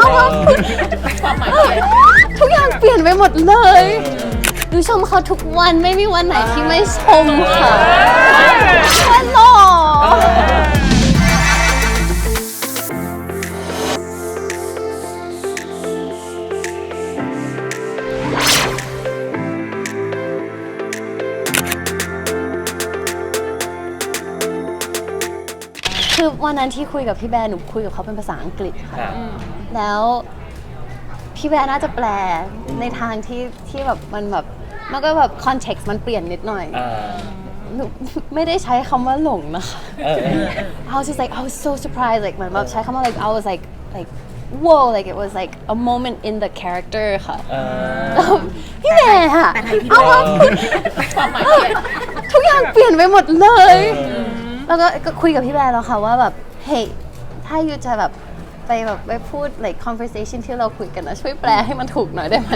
เอามาพูดความหมายเปลี่ยนทุกอย่างเปลี่ยนไปหมดเลยดูชมเขาทุกวันไม่มีวันไหนที่ไม่ชมค่ะว่าหล่อ คือวันนั้นที่คุยกับพี่แบร์หนูคุยกับเขาเป็นภาษาอังกฤษค่ะค่ะแล้วพี่แบร์น่าจะแปลในทางที่ที่แบบมันแบบมันก็แบบคอนเท็กซ์มันเปลี่ยนนิดหน่อยอ่าหนูไม่ได้ใช้คำว่าหลงนะคะ เออ I was just like I was so surprised like เหมือนแบบใช้คำว่า like I was like like whoa like it was like a moment in the character ค่ะเออ แล้วพี่แบร์ค่ะแต่ไทยพี่เอามาพูดความหมายเปลี่ยน ทุกอย่างเปลี่ยนไปหมดเลย เออ แล้วก็ก็คุยกับพี่แบร์แล้วค่ะว่าแบบ เฮ้ย ถ้ายูจะแบบไปแบบไปพูด like conversation ที่เราคุยกันนะช่วยแปลให้มันถูกหน่อยได้ไหม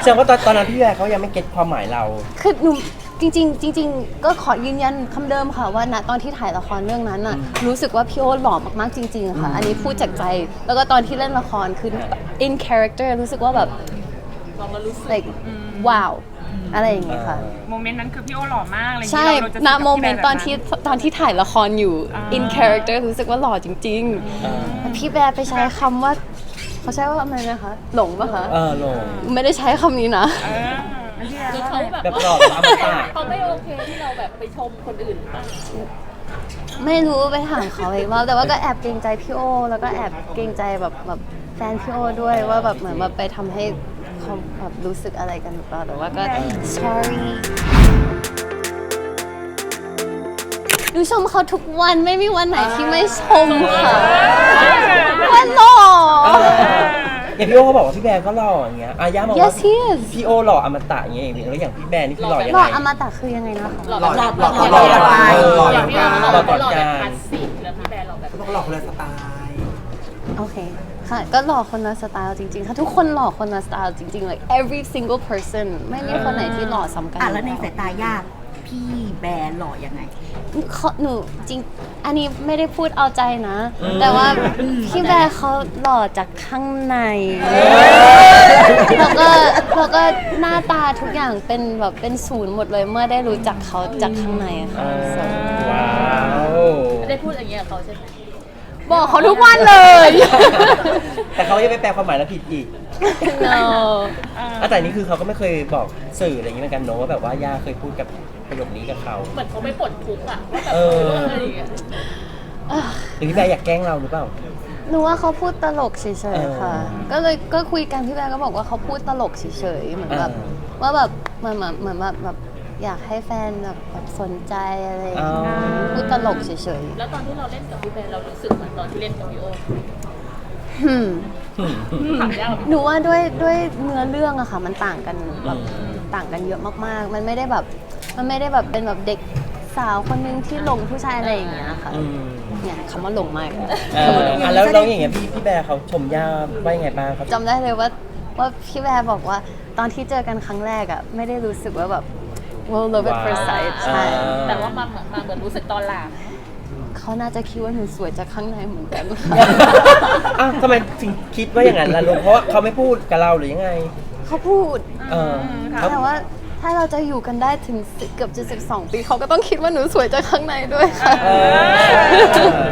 แสดงว่าตอนตอนนั้นพี่แวร์เขายังไม่เก็ตความหมายเรา คือหนูจริงๆจริง ๆ ก็ขอยืนยันคำเดิมค่ะว่าณตอนที่ถ่ายละครเรื่องนั้นน่ะรู้สึกว่าพี่โอ๊ตหล่อมากๆจริง ๆ ค่ะ อันนี้พูดจากใจ แล้วก็ตอนที่เล่นละครคือ in character รู้สึกว่าแบบลองมารู้ สึก like wow อะไรอย่างเงี้ยค่ะ โมเมนต์นั้นคือพี่โอหล่อมากอะไรอย่างใช่ เงี้ยเราจะณรู้สึกกับโมเมนต์พี่ตแบอนบที่ตอนที่ถ่ายละครอยู่อ่า in character รู้สึกว่าหล่อจริงเออๆพี่แบร์ไปใช้คำว่า เขาใช้ว่าอะไรนะคะ หลงปะคะ เออลงไม่ได้ใช้คำนี้นะ เออแล้วพี่แบคือร์เขาแบบแบบว่าหลอกอมตะเขาไม่โอเคที่เราแบบไปชมคนอื่นบ้างไม่รู้ไปถามเขาอีกรอบแต่ว่าก็แอบเกรงใจพี่โอ แล้วก็แอบเกรงใจแบบแบบแฟนพี่โอด้วยว่าแบบเหมือนแบบไปทำให้ เขาแบบรู้สึกอะไรกันหรือเปล่าแต่ว่าก็ sorry ดูชมเขาทุกวันไม่มีวันไหนที่ไม่ชมค่ะว่าหล่อ อย่างพี่โอเขาบอกว่าพี่แบร์ก็หล่ออย่างเงี้ยอาย่าบอกว่า yes he is พี่โอหล่ออมตะอย่างเงี้ยแล้วอย่างพี่แบร์นี่คือหล่อยังหล่อไงอมตะคือยังไงนะคะหล่อหล่อแบบหล่อหล่อหล่อแบบหล่ออย่างที่เราบอกหล่อว่าหล่อแบบหล่อคลาสสิกแล้วพี่แบร์หล่อแบบ ต้องหล่อคนละสไตล์ โอเค ค่ะก็หล่อคนละสไตล์จริงๆค่ะทุกคนหล่อคนละสไตล์จริงๆ like every single person ไม่มีคนไหนที่หล่อซ้ำกันอะแล้วในสายตาญาติพี่แบร์หล่อยังไง เขาหนูจริง อันนี้ไม่ได้พูดเอาใจนะอืมแต่ว่าพี่แบร์เขาหล่อจากข้างใน แล้วก็แล้วก็หน้าตาทุกอย่างเป็นแบบเป็นศูนย์หมดเลยเมื่อได้รู้จักเขาจากข้างในอะเอค่ะอ So ว้าว ได้พูดอย่างเงี้ยกับเขาใช่ไหม บอกเขาทุกวันเลย แต่เขายังไปแปลความหมายแล้วผิดอีก no อะแต่นี่คือเขาก็ไม่เคยบอกสื่ออะไรอย่างงี้เหมือนกันเนอะว่าแบบว่าย่าเคยพูดกับประโยคนี้กับเขา เหมือนเขาไม่ปลดทุกข์อะว่าแบบเออเรื่องอะไรอย่างเงี้ยหรือพี่แบร์อยากแกล้งเราหรือเปล่า หนูว่าเขาพูดตลกเฉยเออๆค่ะก็เลยก็คุยกันพี่แบร์ก็บอกว่าเขาพูดตลกเฉยๆเหมือนแบบเออ ว่าแบบเหมือนแบบเหมือนแบบแบบ อยากให้แฟนแบบแบบสนใจอะไรอย่างเงี้ยอ๋อ พูดตลกเฉยแล้วตอนที่เราเล่นกับพี่แบร์เรารู้สึกเหมือนตอนที่เล่นกับพี่โอๆหืมถามยากกว่าพี่หนูว่าด้วยด้วยเนื้อเรื่องอะค่ะ มันต่างกันแบบต่างกันเยอะมากๆ มันไม่ได้แบบมันไม่ได้แบบเป็นแบบเด็กสาวคนนึงที่หลงผู้ชายอะไรอย่างเงี้ยค่ะอืมเนี่ยคำว่าหลงมาก เอออะแล้วแล้วอย่างเงี้ยพี่พี่แบร์เขาชมย่าว่ายังไงบ้างเขาจำได้เลยว่าว่าพี่แบร์บอกว่าตอนที่เจอกันครั้งแรกอะไม่ได้รู้สึกว่าแบบ well love at first sight ใช่ แต่ว่ามาเหมือนมาเหมือนรู้สึกตอนหลัง เขาน่าจะคิดว่าหนูสวยจากข้างในเหมือนกันค่ะอ้าวทำไมถึงคิดว่าอย่างนั้นล่ะลูกเพราะว่าเขาไม่พูดกับเราหรือยังไง เขาพูด เออเขาแต่ว่าถ้าเราจะอยู่กันได้ถึงสิเกือบจะ12 ปี เขาก็ต้องคิดว่าหนูสวยจากข้างในด้วยค่ะ เออ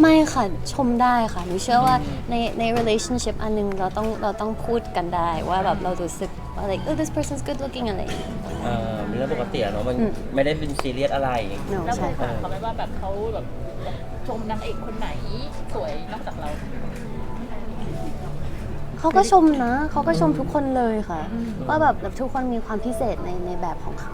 ไม่ค่ะ ชมได้ค่ะหนูเชื่อว่าในใน relationship อันหนึงเราต้องเราต้องพูดกันได้ว่าแบบเรารู้สึกว่า like oh this person's good looking อะไรอย่างเงี้ย เออเป็นเรื่องปกติอะเนาะมันอืม ไม่ได้เป็นซีเรียสอะไร no แล้วใช่เคยถามเขาไหมว่าแบบเขาแบบชมนางเอกคนไหนสวยนอกจากเรา เขาก็ชมนะ เขาก็ชมทุกคนเลยค่ะ ว่าแบบทุกคนมีความพิเศษในในแบบของเขา